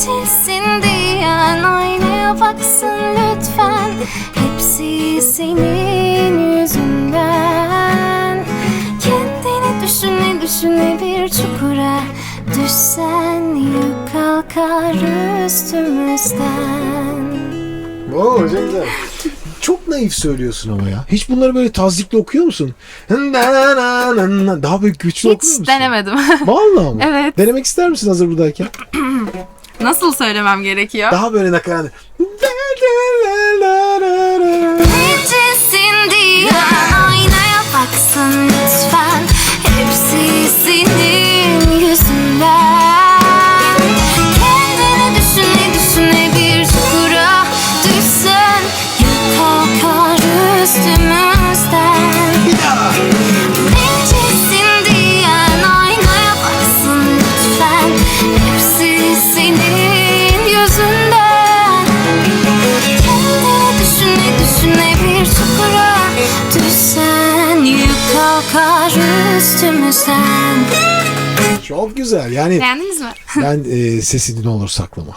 Bencilsin diyen aynaya baksın lütfen Hepsi senin yüzünden Kendini düşüne düşüne bir çukura Düşsen yük kalkar üstümüzden Oo çok güzel. Çok naif söylüyorsun ama ya. Hiç bunları böyle tazikli okuyor musun? Daha böyle güçlü okuyor musun? Hiç denemedim. Vallahi mı? Evet. Denemek ister misin hazır buradayken? Nasıl söylemem gerekiyor? Daha böyle nakarat. Bir çukura Düşsen yük kalkar üstümüzden Çok güzel. Yani Beğendiniz mi? ben e, sesini ne olur saklama.